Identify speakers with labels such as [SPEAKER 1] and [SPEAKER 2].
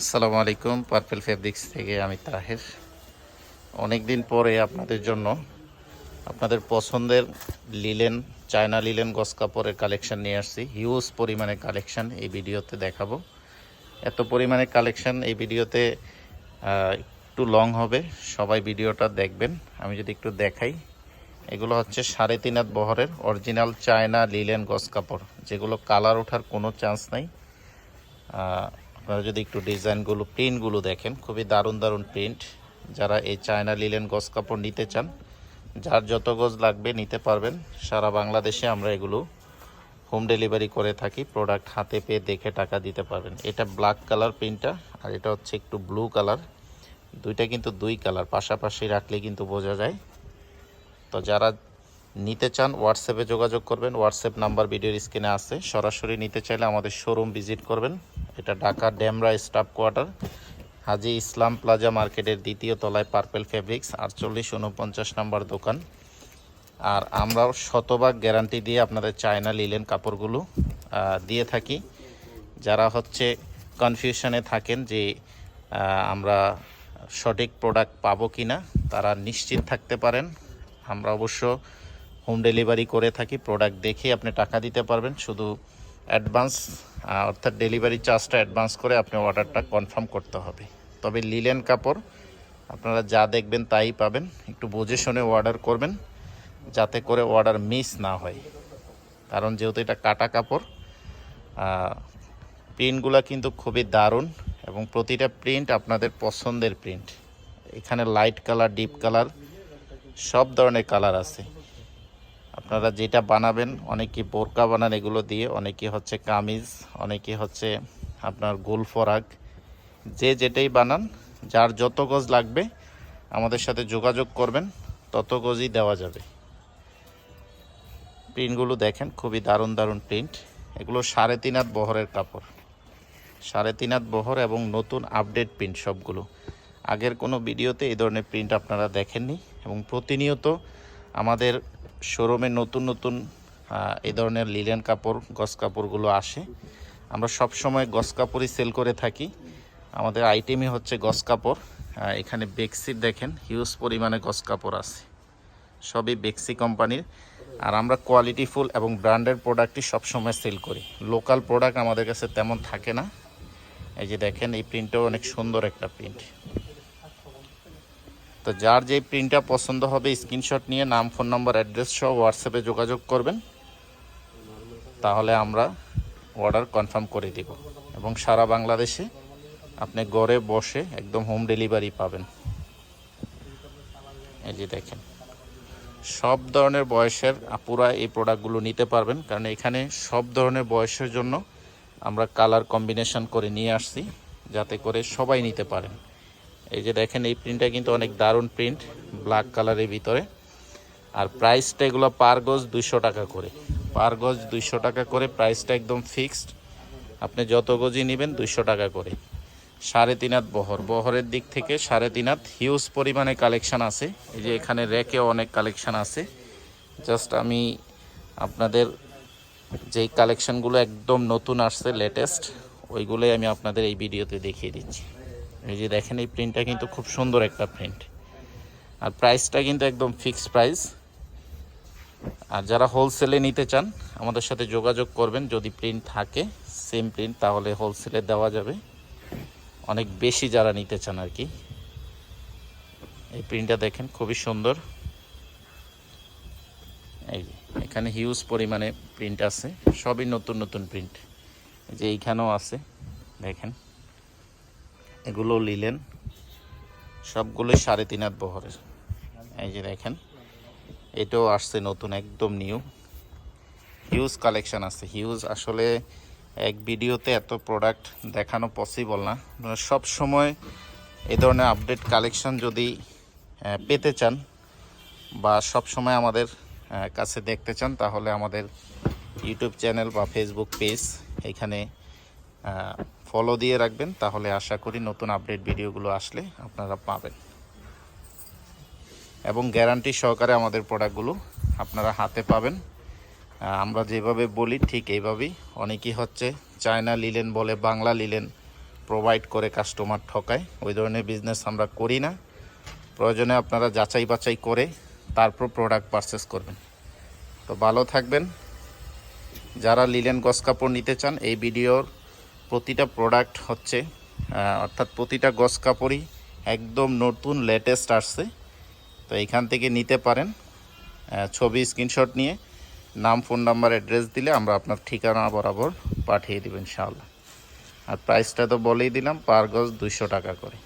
[SPEAKER 1] আসসালামু আলাইকুম purple fabrics থেকে আমি তাহের। অনেক দিন পরে আপনাদের জন্য আপনাদের পছন্দের লিলেন, চায়না লিলেন গস কাপড়ের কালেকশান নিয়ে আসছি। হিউজ পরিমাণে কালেকশান এই ভিডিওতে দেখাবো। এত পরিমাণে কালেকশান এই ভিডিওতে একটু লং হবে, সবাই ভিডিওটা দেখবেন। আমি যদি একটু দেখাই, এগুলো হচ্ছে সাড়ে তিন হাত বহরের অরিজিনাল চায়না লিলেন গস কাপড়, যেগুলো কালার ওঠার কোনো চান্স নাই। আপনারা যদি একটু ডিজাইনগুলো, প্রিন্টগুলো দেখেন, খুবই দারুণ দারুণ প্রিন্ট। যারা এই চায়না লিলেন গজ কাপড় নিতে চান, যার যত গজ লাগবে নিতে পারবেন। সারা বাংলাদেশে আমরা এগুলো হোম ডেলিভারি করে থাকি, প্রোডাক্ট হাতে পেয়ে দেখে টাকা দিতে পারবেন। এটা ব্ল্যাক কালার প্রিন্টটা, আর এটা হচ্ছে একটু ব্লু কালার। দুইটা কিন্তু দুই কালার, পাশাপাশি রাখলে কিন্তু বোঝা যায়। তো যারা নিতে চান হোয়াটসঅ্যাপে যোগাযোগ করবেন। হোয়াটসঅ্যাপ নাম্বার ভিডিওর স্ক্রিনে আছে। সরাসরি নিতে চাইলে আমাদের শোরুম ভিজিট করবেন। এটা Dhaka Demra staff quarter, Haji Islam plaza মার্কেটের দ্বিতীয় তলায় পার্পেল ফেব্রিক্স, আটচল্লিশ উনপঞ্চাশ নাম্বার দোকান। আর আমরাও শতভাগ গ্যারান্টি দিয়ে আপনাদের চায়না লিলেন কাপড়গুলো দিয়ে থাকি। যারা হচ্ছে কনফিউশনে থাকেন যে আমরা সঠিক প্রোডাক্ট পাবো কি না তারা নিশ্চিত থাকতে পারেন। আমরা অবশ্য হোম ডেলিভারি করে থাকি, প্রোডাক্ট দেখে আপনি টাকা দিতে পারবেন। শুধু অ্যাডভান্স অর্থাৎ ডেলিভারি চার্জটা অ্যাডভান্স করে আপনি অর্ডারটা কনফার্ম করতে হবে। তবে লিলেন কাপড়, আপনারা যা দেখবেন তাই পাবেন। একটু বুঝে শুনে অর্ডার করবেন, যাতে করে অর্ডার মিস না হয়। কারণ যেহেতু এটা কাটা কাপড় প্রিন্টগুলো কিন্তু খুবই দারুণ এবং প্রতিটা প্রিন্ট আপনাদের পছন্দের প্রিন্ট। এখানে লাইট কালার, ডিপ কালার, সব ধরনের কালার আছে। আপনারা যেটা বানাবেন, অনেকে বোরকা বানান এগুলো দিয়ে, অনেকে হচ্ছে কামিজ, অনেকে হচ্ছে আপনার গোল ফরাক। যে যেটাই বানান, যার যত গজ লাগবে, আমাদের সাথে যোগাযোগ করবেন, তত গজই দেওয়া যাবে। প্রিন্টগুলো দেখেন, খুবই দারুণ দারুণ প্রিন্ট। এগুলো সাড়ে তিন হাত বহরের কাপড়। সাড়ে তিন হাত বহর এবং নতুন আপডেট প্রিন্ট সবগুলো। আগের কোনো ভিডিওতে এই ধরনের প্রিন্ট আপনারা দেখেননি এবং প্রতিনিয়ত আমাদের শোরুমে নতুন নতুন এই ধরনের লিলেন কাপড়, গস কাপড়গুলো আসে। আমরা সব সময় গস কাপড়ই সেল করে থাকি। আমাদের আইটেমই হচ্ছে গস কাপড়। এখানে বেক্সির দেখেন হিউজ পরিমাণে গস কাপড় আছে। সবই বেক্সি কোম্পানির আর আমরা কোয়ালিটিফুল এবং ব্র্যান্ডের প্রোডাক্টই সবসময় সেল করি। লোকাল প্রোডাক্ট আমাদের কাছে তেমন থাকে না। এই যে দেখেন, এই প্রিন্টটাও অনেক সুন্দর একটা প্রিন্ট তো যার যেই প্রিন্টটা পছন্দ হবে স্ক্রিনশট নিয়ে নাম ফোন নম্বর অ্যাড্রেস সহ হোয়াটসঅ্যাপে যোগাযোগ করবেন। তাহলে আমরা অর্ডার কনফার্ম করে দিব। এবং সারা বাংলাদেশে আপনি ঘরে বসে একদম হোম ডেলিভারি পাবেন। এই যে দেখেন, সব ধরনের বয়সের আপুরা এই প্রোডাক্টগুলো নিতে পারবেন। কারণ এখানে সব ধরনের বয়সের জন্য আমরা কালার কম্বিনেশন করে নিয়ে আসছি, যাতে করে সবাই নিতে পারেন। এই যে দেখেন, এই প্রিন্টটা কিন্তু অনেক দারুণ প্রিন্ট ব্ল্যাক কালারের ভিতরে। আর প্রাইসটা এগুলো পার গজ দুইশো টাকা করে। পার গজ দুইশো টাকা করে প্রাইসটা একদম ফিক্সড আপনি যত গজই নেবেন, দুইশো টাকা করে। সাড়ে তিন হাত বহর। বহরের দিক থেকে সাড়ে তিন হাত। হিউজ পরিমাণে কালেকশান আছে। এই যে এখানে র্যাকেও অনেক কালেকশান আছে। জাস্ট আমি আপনাদের যেই কালেকশানগুলো একদম নতুন আসছে লেটেস্ট ওইগুলোই আমি আপনাদের এই ভিডিওতে দেখিয়ে দিচ্ছি। এই যে দেখেন, এই প্রিন্টটা কিন্তু খুব সুন্দর একটা প্রিন্ট আর প্রাইসটা কিন্তু একদম ফিক্সড প্রাইস আর যারা হোলসেলে নিতে চান, আমাদের সাথে যোগাযোগ করবেন। যদি প্রিন্ট থাকে সেম প্রিন্ট তাহলে হোলসেলে দেওয়া যাবে। অনেক বেশি যারা নিতে চান আর কি। এই প্রিন্টটা দেখেন, খুবই সুন্দর। এই এখানে হিউজ পরিমাণে প্রিন্ট আছে। সবই নতুন নতুন প্রিন্ট যে এইখানেও আছে, দেখেন। এগুলো লিলেন সবগুলোই সাড়ে তিন হাত বহরের। এই যে দেখেন, এটাও আসছে নতুন, একদম নিউ। হিউজ কালেকশান আছে। হিউজ আসলে এক ভিডিওতে এত প্রোডাক্ট দেখানো পসিবল না। সব সময় এই ধরনের আপডেট কালেকশন যদি পেতে চান বা সব সময় আমাদের কাছে দেখতে চান, তাহলে আমাদের ইউটিউব চ্যানেল বা ফেসবুক পেজ এখানে ফলো দিয়ে রাখবেন, তাহলে আশা করি নতুন আপডেট ভিডিওগুলো আসলে আপনারা পাবেন। এবং গ্যারান্টি সহকারে আমাদের প্রোডাক্টগুলো আপনারা হাতে পাবেন। আমরা যেভাবে বলি ঠিক এইভাবেই। অনেকেই হচ্ছে চায়না লিলেন বলে বাংলা লিলেন প্রোভাইড করে কাস্টমার ঠকায়। ওই ধরনের বিজনেস আমরা করি না। প্রয়োজনে আপনারা যাচাই বাছাই করে তারপর প্রোডাক্ট পারচেস করবেন। তো ভালো থাকবেন। যারা লিলেন গস কাপড় নিতে চান, এই ভিডিওর প্রতিটা প্রোডাক্ট হচ্ছে অর্থাৎ প্রতিটা গস কাপড়ই একদম নতুন লেটেস্ট আসছে। তো এখান থেকে নিতে পারেন ছবি স্ক্রিনশট নিয়ে, নাম ফোন নাম্বার অ্যাড্রেস দিলে আমরা আপনার ঠিকানা বরাবর পাঠিয়ে দেবেন ইনশাআল্লাহ। আর প্রাইসটা তো বলেই দিলাম পার গজ দুইশো টাকা করে।